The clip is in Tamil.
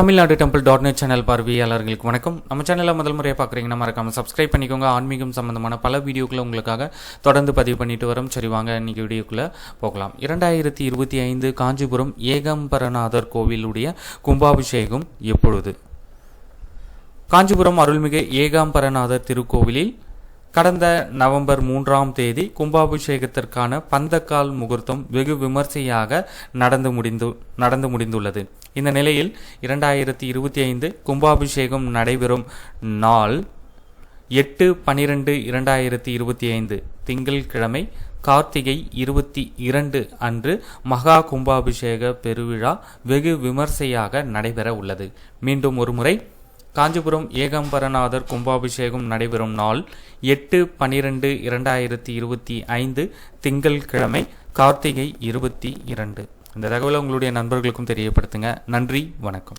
Tamil Nadu temple dot net channel பார்வையாளர்களுக்கு வணக்கம். நம்ம சேனலை முதல் முறையாக பார்க்குறீங்கன்னா மறக்காம சப்ஸ்கிரைப் பண்ணிக்கோங்க. ஆன்மீகம் சம்பந்தமான பல வீடியோக்களை உங்களுக்காக தொடர்ந்து பதிவு பண்ணிட்டு வரோம். சரி வாங்க இன்னைக்கு வீடியோக்குள்ளே போகலாம். இரண்டாயிரத்தி இருபத்தி ஐந்து காஞ்சிபுரம் ஏகம்பரநாதர் கோவிலுடைய கும்பாபிஷேகம் எப்பொழுது? காஞ்சிபுரம் அருள்மிகு ஏகாம்பரநாதர் திருக்கோவிலில் கடந்த நவம்பர் மூன்றாம் தேதி கும்பாபிஷேகத்திற்கான பந்தக்கால் முகூர்த்தம் வெகு விமர்சையாக நடந்து முடிந்து நடந்து முடிந்துள்ளது. இந்த நிலையில் இரண்டாயிரத்தி இருபத்தி ஐந்து கும்பாபிஷேகம் நடைபெறும் நாள் எட்டு பனிரெண்டு இரண்டாயிரத்தி இருபத்தி ஐந்து திங்கள்கிழமை கார்த்திகை இருபத்தி இரண்டு அன்று மகா கும்பாபிஷேக பெருவிழா வெகு விமர்சையாக நடைபெற உள்ளது. மீண்டும் ஒருமுறை காஞ்சிபுரம் ஏகம்பரநாதர் கும்பாபிஷேகம் நடைபெறும் நாள் எட்டு பனிரெண்டு இரண்டாயிரத்தி இருபத்தி ஐந்து திங்கட்கிழமை கார்த்திகை இருபத்தி இரண்டு. இந்த தகவலை உங்களுடைய நண்பர்களுக்கும் தெரியப்படுத்துங்க. நன்றி வணக்கம்.